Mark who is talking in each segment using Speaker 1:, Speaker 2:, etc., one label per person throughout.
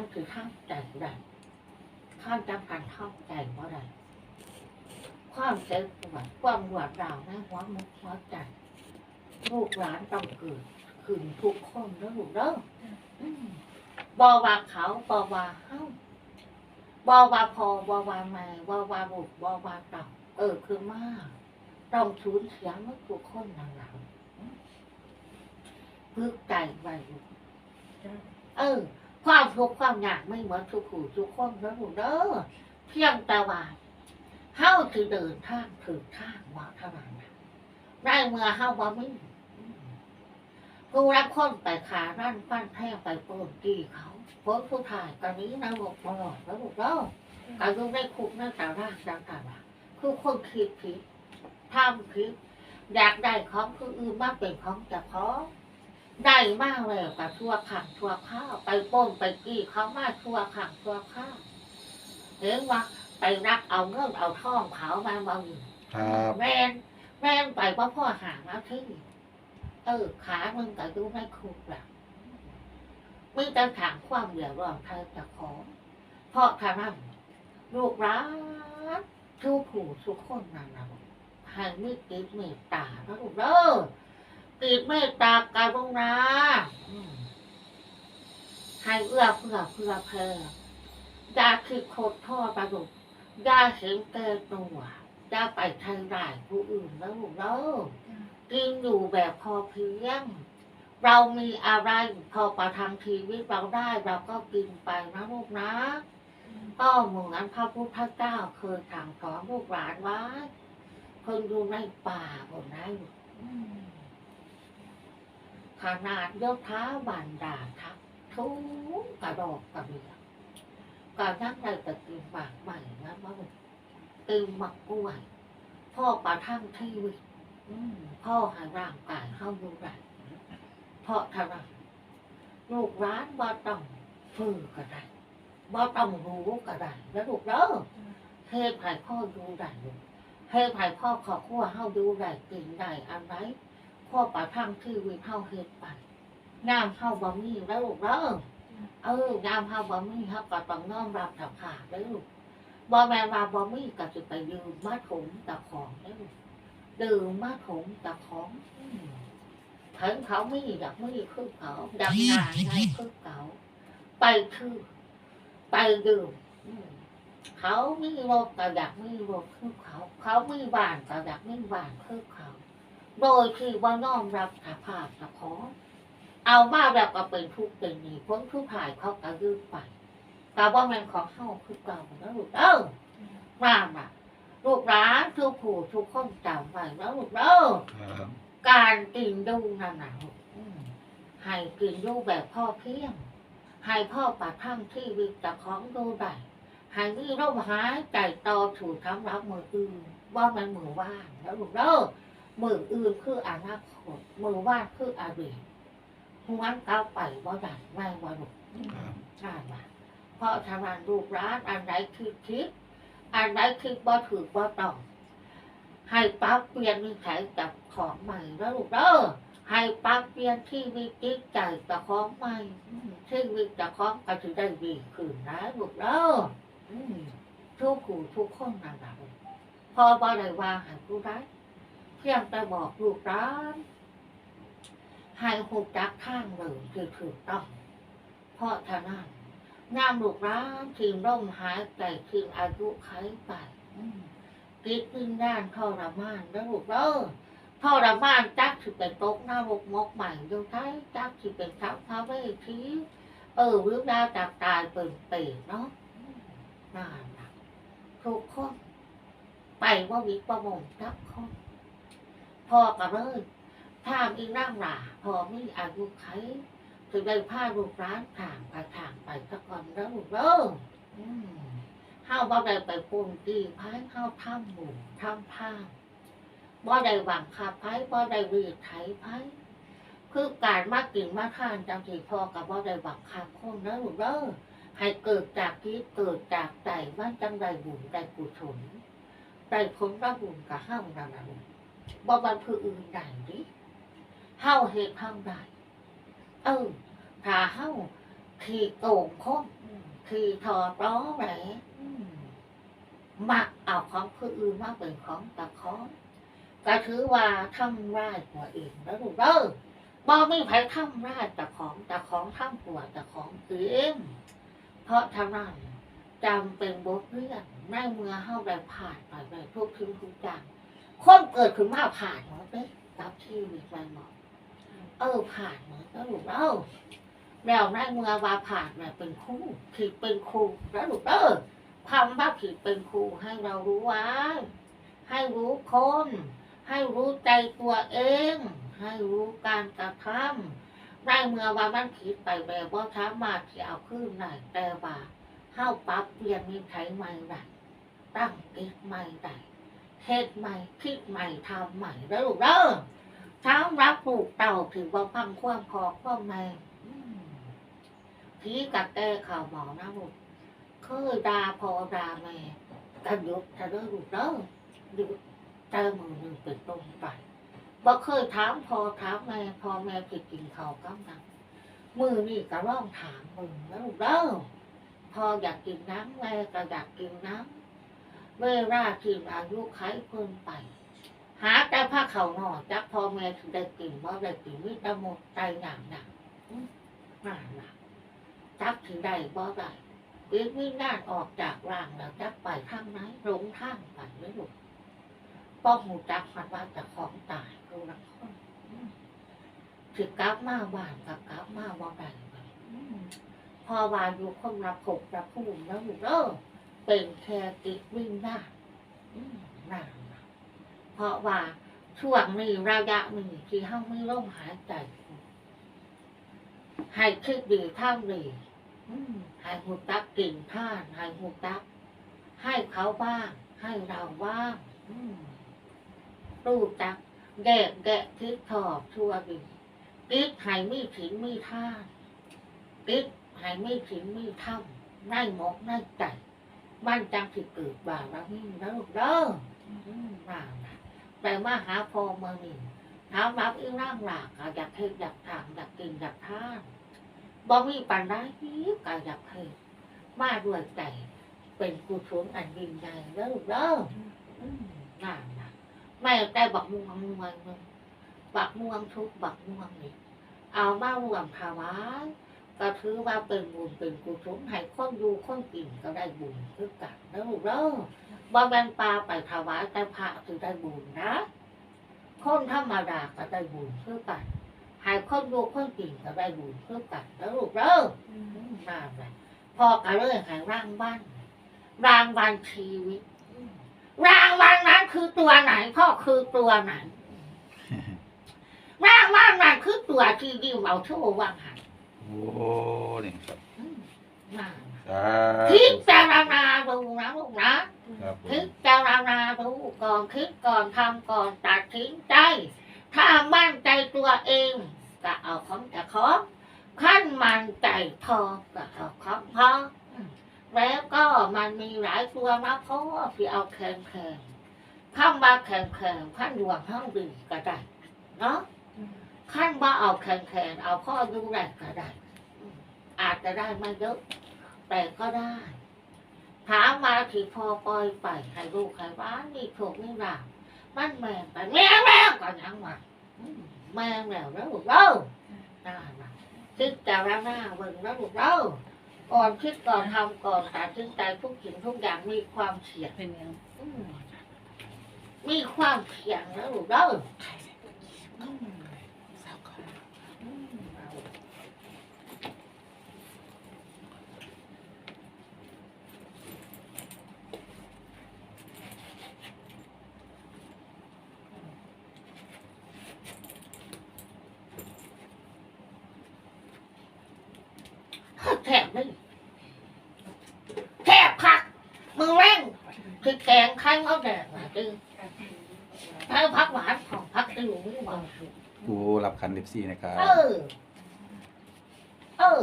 Speaker 1: จำถือข้างใจได้ข้างจำการเข้าใจว่าได้ความเจ็บปวดความหวาดราวในหัวมุกหัวใจลูกหลานต้องเกิดขึ้นทุกคนแล้วลูกเด้ออืมบอว่าเขาบอว่าเฮ้าบอว่าพอบอว่าแม่บอว่าบุกบอว่าเต่าเออคือมากต้องสูญเสียเมื่อทุกคนนั่นแหละพึกใจไว้เออ ความทุกข์ความยากไม่เหมือนทุกผู้ทุกคนแล้วลูกเด้อเพียงแต่ว่าเฮาคือเดินทางถึงทางว่าเท่านั้นได้เมื่อเฮาว่าไม่ผู้รักคนไปขารั่นฟันแท้ไปโปนตีเขาผลผู้ถ่ายตอนนี้นะบอกตลอดแล้วบอกเด้อการยุ่งได้คุกนั่นแต่ร่างจังแต่ว่าคือคนคิดผิดทำผิดอยากได้ของคืออื่นมากเป็นของจะของ ได้มากเลยกับทั่วขังทั่วข้าวไปโป้นไปกี้เขามาทั่วขังทั่วข้าวเห็นว่าไปรักเอาเงินเอาทองเขามาบาง
Speaker 2: ครับ
Speaker 1: แม่นแม่นไปว่าพ่อหามาที่เออขามึงก็ดูไม่คุกแหละมึงจะถามความเดือดร้อนเธอจะขอเพราะทางนั้นลูกรักทุกผู้ทุกคนนั่นนะให้มีติดเมตตาแล้วลูกเด้อ ติดเมตตากรุณาให้เอื้อเพื่อเพื่อแพ่อย่าคิดโคตรท่อประดุกอย่าเห็นแก่ตัวอย่าไปทางร้ายผู้อื่นแล้วกเด้อกินอยู่แบบพอเพียง เรามีอะไรพอประทังชีวิตเราได้เราก็กินไปนะลูกนะก็เหมือนพระพุทธเจ้าเคยสั่งสอนลูกหลานไว้คนอยู่ในป่าบนนั้น ขนาดยกเท้าบันดาทับทุกกระดอกกระเบียก็นั่งได้แต่กินหมากใหม่นะมั้งกินหมักกล้วยพ่อประทังชีวิตอืมพ่อใหาร่างกายเข้าดูได้เพราะทำไมลูกร้านบ่ต้องฝืนก็ได้บ่ต้องรู้ก็ได้แล้วลูกเด้อเทศไผ่พ่อดูได้ลูกเทศไผ่พ่อขอขั้วเฮาดูได้กินได้อันไร พ่อประทังชีวิตเฮาเฮ็ดไปงามเฮาบ่มีแล้วลูกเด้อเอองามเฮาบ่มีเฮาก็ต้องน้อมรับถักขาดแล้วลูกบ่แม่นว่าบ่มีก็สิไปยืมมาถมตะของแล้วลูกดื่มมาถมตะของอืมถึงเขามีอยากมีคือเขาอยากงานไงคือเขาไปคือไปดื่มอืมเขามีรถก็อยากมีรถคือเขา เขามีบ้านก็อยากมีบ้านคือเขา โดยที่ว่าน้อมรับสภาพสะขอเอามาแบบก็เป็นทุกข์เป็นหนี้พ้นทุกข์หายเขาก็ยืมไปแต่ว่ามันของเฮาคือเก่าแล้วลูกเอ้าว่าน่ะลูกร้านทุกผู้ทุกคนจำไว้แล้วลูกเอ้า
Speaker 2: ครับ
Speaker 1: การกินดูนั่นน่ะลูกอืมให้กินดูแบบพ่อเพียงให้พ่อปะทั่งที่วิตจะของดูได้ให้มีร่มหายใจต่อถูกทำรับมืออื่นว่ามันมือว่างแล้วลูกเด้อ มืออื่นคืออนาคตมือว่างคืออดีตหวนก้าวไปว่าดันไม่ว่าหนุก
Speaker 2: ครับ
Speaker 1: ใช่ไหมเพราะทางานลูกร้านอันไหนคือคิดอันไหนคือบ่ถือบ่ต้องให้ปรับเปลี่ยนนิสัยกับของใหม่แล้วลูกเด้อให้ปรับเปลี่ยนที่วิจิตใจกับของใหม่อืมที่วิจะของก็จะได้ดีขึ้นนะลูกเด้ออืมทุกผู้ทุกคนนั่นแหละลูกพอบ่ได้วางให้ผู้ได้ เพียงแต่บอกลูกร้านให้หูจักข้างเลยคือถูกต้อง เพราะฉะนั้นงามลูกร้านทีมร่มหายใจทีมอายุไขไปกิดขึ้นด้านทรมานแล้วลูกเออทรมานจักสิเป็นตกหน้าบกมกใหม่ดูท้ายจักสิเป็นทับพระเวทีเออวิวดาวจากตายเป็นเปรตเนาะน่ารักทุกคนไปว่าวิปโมงจักคน พอกับเลยถ้ามีนั่งหล่าพอมีอายุไขจะได้ผ้าลูกร้านทางไปทางไปสักก่อนแล้วลูกเด้ออืมเฮาบ่ได้ไปปุ่นตีพายเฮาทำหมู่ทำผ้าบ่ได้หวังคาพายบ่ได้วีดไถพายคือการมากินมาทานจังสีพอกับบ่ได้หวังคาคนแล้วลูกเด้อให้เกิดจากคิดเกิดจากใจมันจังได้บุญได้กุศลได้ผลรับบุญกับเฮานั่นน่ะลูก บ่บันคืออื่นใดดิเฮาเฮ็ดเฮาได้เออถ้าเฮาขี่โก่งคมขี่ถอดล้อแหละอืมมักเอาของผู้อื่นมาเป็นของตะของก็ถือว่าทำร้ายตัวเองแล้วลูกเด้อบ่มีใครทำร้ายตะของตะของทำตัวตะของเองเพราะทำนั้นจำเป็นบทเรียนในเมื่อเฮาได้ผ่านไปในทุกทิ้งทุกอย่าง คนเกิดขึ้นมาผ่านมดเลยกับชีวิตไปหมดเออผ่านเหมือนแล้วลูกเออแล้วในเมื่อว่าผ่านเนี่ยเป็นครูผิดเป็นครูแล้วลูกเออความว่าผิดเป็นครูให้เรารู้ไว้ให้รู้คน ให้รู้ใจตัวเอง ให้รู้การกระทำในเมื่อว่ามันผิดไปแบบว่าสามาที่เอาขึ้นได้แต่ว่าเข้าปรับเปลี่ยนมีใช้ใหม่ได้ตั้งติดใหม่ได้ เฮ็ดใหม่คิดใหม่ทำใหม่แล้วลูกเด้อเช้ารับปลูกเต่าถือว่าพังความพอความแม่อืมผีกับแกข่าวหมอนะลูกเคยดาพอดาแม่กันยุดจะเลิกลูกเด้อหยุดเจอมือหนึ่งเป็นต้นไปบ่เคยถามพอถามแม่พอแม่ผิดกินข้าวกำลังมือนี่ก็ร้องถามมึงแล้วลูกเด้อพออยากกินน้ำแม่ก็อยากกินน้ำ เวลากินอายุไขเพิ่นไป หาแต่ผ้าเขาหน่อจักพ่อแม่ถึงได้กินว่าได้กินวิตามินใจหนักหนักหนั่นน่ะจักถึงได้บ่ได้วิวิญญาณออกจากร่างแล้วจักไปทางไหนหลงทางไปไม่รู้ป้องหูจักมันว่าจะของตายดูละคนอืมถึงกลับมาบ้านกับกลับมาบ่ได้เลยอืมพอวานอยู่คนรับผกรับผู้แล้วอยู่เด้อ เป็นแค่ติวิญญานั่นเพราะว่าช่วงนี้ระยะนี้ที่ห้องไม่ร่มหายใจให้คิดดีท่าดีให้หูตักกิ่งท่านให้หูตัก ให้เขาบ้าง ให้เราบ้างรู้จักแกะแกะคิดถอบชั่วดีคิดให้มีถินมีท่านคิดให้มีถินมีถ้ำในหมกในใจ บ้านจังสิเกิดบ่าแล้วนี่แล้วเด้ออืมว่าน่ะแต่มาหาพอมาหนึ่ถามรับอีร่างหลากอยากเฮ็ดอยากทำอยากกินอยากทานบ่มีปัญหาที่ก็อยากเฮ็ดมาด้วยใจเป็นกุศลอันยิ่งใหญ่แล้วลูกเด้ออืมนั่นนะแม่แต่บักม่วงม่วงนึงบักม่วงทุกบักม่วงนี่เอามารวมถวาย ก็ถือว่าเป็นบุญเป็นกุศลให้คนอยู่คนกินก็ได้บุญคือกันแล้วลูกเด้อบ่แม่นปลาไปถวายแต่พระคือได้บุญนะ คนธรรมดาก็ได้บุญเพื่อกันใหายคนดูคนกินก็ได้บุญเพื่อกันแล้วลูกเด้ออืมนั่นแหละพ่อก็เลยใหายร่างบ้านรางวัลชีวิตอืมรางวัลนั้นคือตัวไหนพ่อคือตัวไหนรางวัลนั้นคือตัวที่ดิวเอาโชว์วางหัน
Speaker 2: โอ้นี่ครับ
Speaker 1: อืมนั่น
Speaker 2: สา
Speaker 1: พิ
Speaker 2: ธุ
Speaker 1: จารณาดูนะลูกนะ
Speaker 2: ครับผ
Speaker 1: พิ
Speaker 2: ม
Speaker 1: จารณาดูก่อนคิดก่อนทำก่อนตัดสินใจ ถ้ามั่นใจตัวเองก็เอาของจะของขั้นมั่นใจพอก็เอาของพออืมแล้วก็มันมีหลายตัวนะเพราะว่าพี่เอาแข็งแข็งข้ามมาแข็งแข็งขั้นดวงห้องดีก็ได้เนาะ ขั้นว่าเอาแข็งแข็งเอาพ่อดูแลก็ได้อืมอาจจะได้ไม่เยอะ แต่ก็ได้ ถามมาที่พอปล่อยไปให้ลูกให้บ้านมีโชคมีลาภมันแม่งไปแม่งแล้วก็ยังมาอืมแม่งแล้วแล้วลูกเล่าน่ามาคิดแต่ละหน้าเบิ่งแล้วลูกเล่าก่อนคิดก่อนทำก่อนตัดสินใจทุกสิ่งทุกอย่างมีความเสี่ยง
Speaker 3: เป็นยัง
Speaker 1: อืมมีความเสี่ยงแล้วลูกเล่าอืมอื แถบนี่แถบผักมือแรงคือแกงไข่มดแดงนะจึงถ้าพักหวานของพักจะอยู่ไม่หวาน
Speaker 2: กูรับขันเล็บซี่นะครับ
Speaker 1: เออ เออ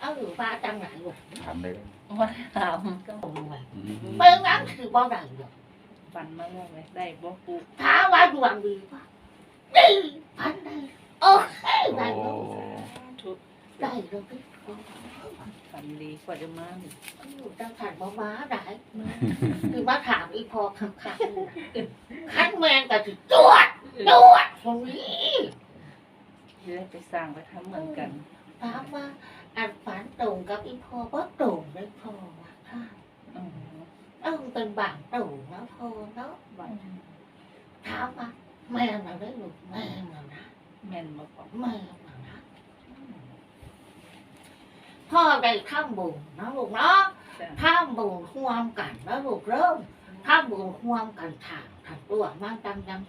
Speaker 1: เออว่าจังไหนวะ
Speaker 2: ถามเลย
Speaker 3: ว่าถามก็
Speaker 1: โอ้ย
Speaker 2: อืม
Speaker 1: เมื่อนั้นคือบ่ได้หรอก
Speaker 3: ฟันมากเลยได้บ่ปู
Speaker 1: ถามว่าดวงดีป่ะนี่พันได้ โอเค
Speaker 2: โอ้
Speaker 1: ได้แล้ว
Speaker 3: ทุก
Speaker 1: ได้แล้วพี่
Speaker 3: ฝันดีกว่าจะมา
Speaker 1: จังขันมาม้าได้คือมาถามอีพอคำขันขันแมงกับจิจวดจวดตรงนี้
Speaker 3: จะได้ไปสร้างไปทำเหมือนกัน
Speaker 1: ถามว่าอันฝันตรงกับอีพอว่าตรงได้พอวะค่ะ
Speaker 3: อืม
Speaker 1: เออเป็นบางตรงแล้วพอเนาะ
Speaker 3: บัด
Speaker 1: ถามว่าแม่เราได้ลูกแม่เรานะ
Speaker 3: แม่นมาบอก
Speaker 1: แม่เรานะพ่อได้ทำบุญนะลูกเนาะ
Speaker 3: จ้ะ
Speaker 1: ทำบุญร่วมกันนะลูกเริ่มทำบุญร่วมกันถางถัดตัวมันจังยัง